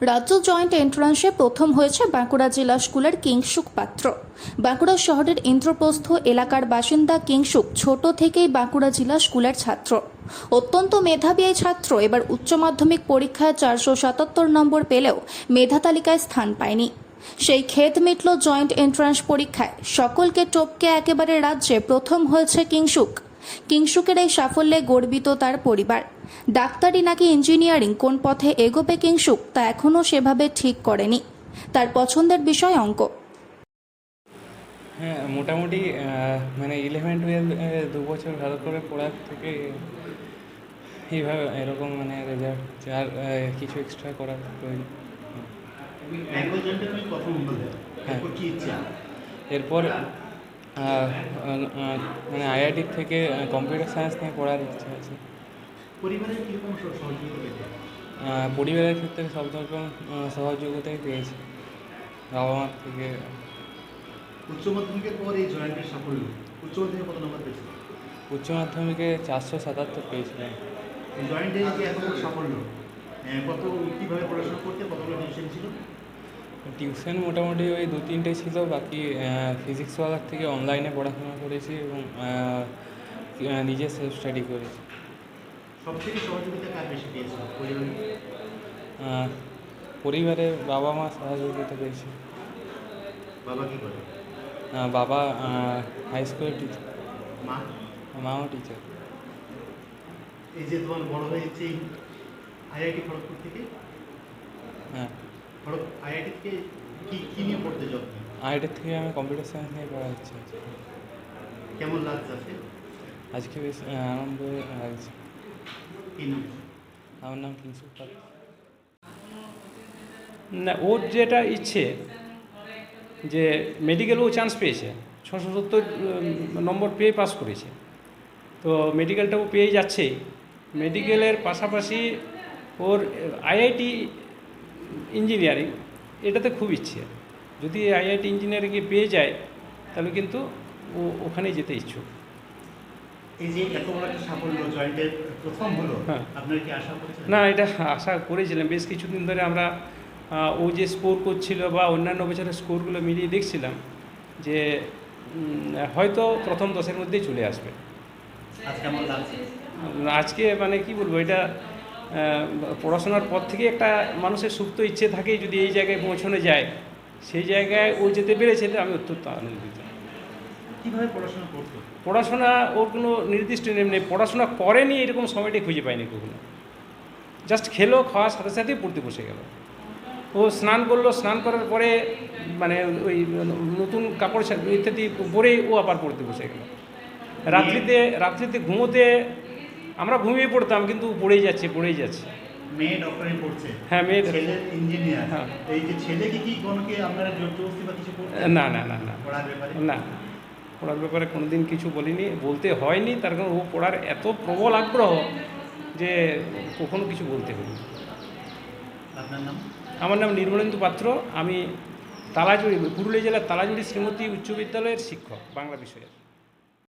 রাজ্য জয়েন্ট এন্ট্রান্সে প্রথম হয়েছে বাঁকুড়া জেলা স্কুলের কিংসুক পাত্র। বাঁকুড়া শহরের ইন্দ্রপ্রস্থ এলাকার বাসিন্দা কিংসুক ছোট থেকেই বাঁকুড়া জেলা স্কুলের ছাত্র। অত্যন্ত মেধাবী এই ছাত্র, এবার উচ্চ মাধ্যমিক পরীক্ষায় চারশো সাতাত্তর নম্বর পেলেও মেধা তালিকায় স্থান পায়নি। সেই খেদ মিটল জয়েন্ট এন্ট্রান্স পরীক্ষায় সকলকে টপকে একেবারে রাজ্যে প্রথম হয়েছে কিংসুক। কিংসুকের এই সাফল্যে গর্বিত তার পরিবার। ডাক্তারি নাকি ইঞ্জিনিয়ারিং কোন পথে এগোবে কিংশুক তা এখনও সেভাবে ঠিক করেনি। তার পছন্দের বিষয় অঙ্ক। হ্যাঁ মোটামুটি মানে ইলেভেন টুয়েলভ দু বছর ভালো করে পড়ার থেকে এইভাবে এরকম মানে রেজাল্ট আর কিছু এক্সট্রা করার প্রয়োজন। হ্যাঁ। এরপর মানে আইআইটি থেকে কম্পিউটার সায়েন্স নিয়ে পড়ার ইচ্ছা আছে। পরিবারের কীরকম সহযোগিতা পরিবারের ক্ষেত্রে সব রকম সহযোগিতাই পেয়েছি। বাবা মার থেকে। উচ্চ মাধ্যমিকের পর এই জয়েন্টের সাফল্য উচ্চ মাধ্যমিকে কত নম্বর পেয়েছে? উচ্চ মাধ্যমিকে চারশো সাতাত্তর পেয়েছিলাম। এই জয়েন্টের যে এত সাফল্য? কত কীভাবে পড়াশোনা করতে কতগুলো টেনশন ছিল টিউশন মোটামুটি ওই দু তিনটে ছিল বাকি ফিজিক্স ওয়ালার থেকে অনলাইনে পড়াশোনা করেছি এবং নিজে সেলফ স্টাডি করেছি। সব থেকে সহযোগিতা কার বেশি পেয়েছে পরিবারে পরিবারের বাবা মা সহযোগিতা পেয়েছি। বাবা কী করে? বাবা হাই স্কুলের টিচার মা? মাও টিচার এই যে তোমার বড় হয়েছে আইআইটি খড়গপুর থেকে? হ্যাঁ। আইআইটি থেকে কি কী নিয়ে পড়তে যাও? আইটির থেকে আমি কম্পিউটার সায়েন্স নিয়ে পড়া ইচ্ছা আছে। কেমন লাগছে আজকে? আজকে বেশ আনন্দ লাগছে। কী নাম? আমার নাম পাত্র না ওর যেটা ইচ্ছে যে মেডিকেল ও চান্স পেয়েছে। ছশো সত্তর নম্বর পেয়ে পাস করেছে। তো মেডিকেলটাও পেয়ে যাচ্ছেই মেডিকেলের পাশাপাশি ওর আইআইটি ইঞ্জিনিয়ারিং এটাতে খুব ইচ্ছে। যদি আইআইটি ইঞ্জিনিয়ারিংয়ে পেয়ে যায় তাহলে কিন্তু ও ওখানেই যেতে ইচ্ছুক। এই যে এত বড় একটা সাফল্য জয়েন্টের প্রথম হলো হ্যাঁ। আপনার কি আশা করেছেন? না এটা আশা করেছিলাম। বেশ কিছুদিন ধরে আমরা ও যে স্কোর করছিল বা অন্যান্য বছরের স্কোরগুলো মিলিয়ে দেখছিলাম যে হয়তো প্রথম দশের মধ্যেই চলে আসবে। আজকে মানে কি বলব এটা পড়াশোনার পর থেকে একটা মানুষের সুপ্ত ইচ্ছে থাকে যদি এই জায়গায় পৌঁছানো যায়। সেই জায়গায় ও যেতে পেরেছে আমি অত্যন্ত আনন্দিত। কীভাবে পড়াশোনা করতো? পড়াশোনা ওর কোনো নির্দিষ্ট নিয়ম নেই। পড়াশোনা করেনি এরকম সময়টাই খুঁজে পায়নি কখনো। জাস্ট খেলো খাওয়ার সাথে সাথেই পড়তে বসে গেল। ও স্নান করল স্নান করার পরে মানে ওই নতুন কাপড় ইত্যাদি পরেই ও আবার পড়তে বসে গেল। রাত্রিতে রাত্রিতে ঘুমোতে আমরা ঘুমিয়ে পড়তাম কিন্তু পড়েই যাচ্ছে পড়েই যাচ্ছে। মেয়ে ডক্টরে পড়ছে। হ্যাঁ, মেয়ে- ছেলে ইঞ্জিনিয়ার হ্যাঁ। এই যে ছেলেকে কি কোনোকে আপনারা জোর জবরদস্তি বা কিছু না না না না। পড়ার ব্যাপারে? না। পড়ার ব্যাপারে কোনোদিন কিছু বলিনি। বলতে হয়নি তার কারণ ও পড়ার এত প্রবল আগ্রহ যে কখনো কিছু বলতে হয়নি। আপনার নাম? আমার নাম নির্মলেন্দু পাত্র। আমি তালাজুড়ি পুরুলিয়া জেলার তালাজুড়ি শ্রীমতী উচ্চ বিদ্যালয়ের শিক্ষক বাংলা বিষয়ের।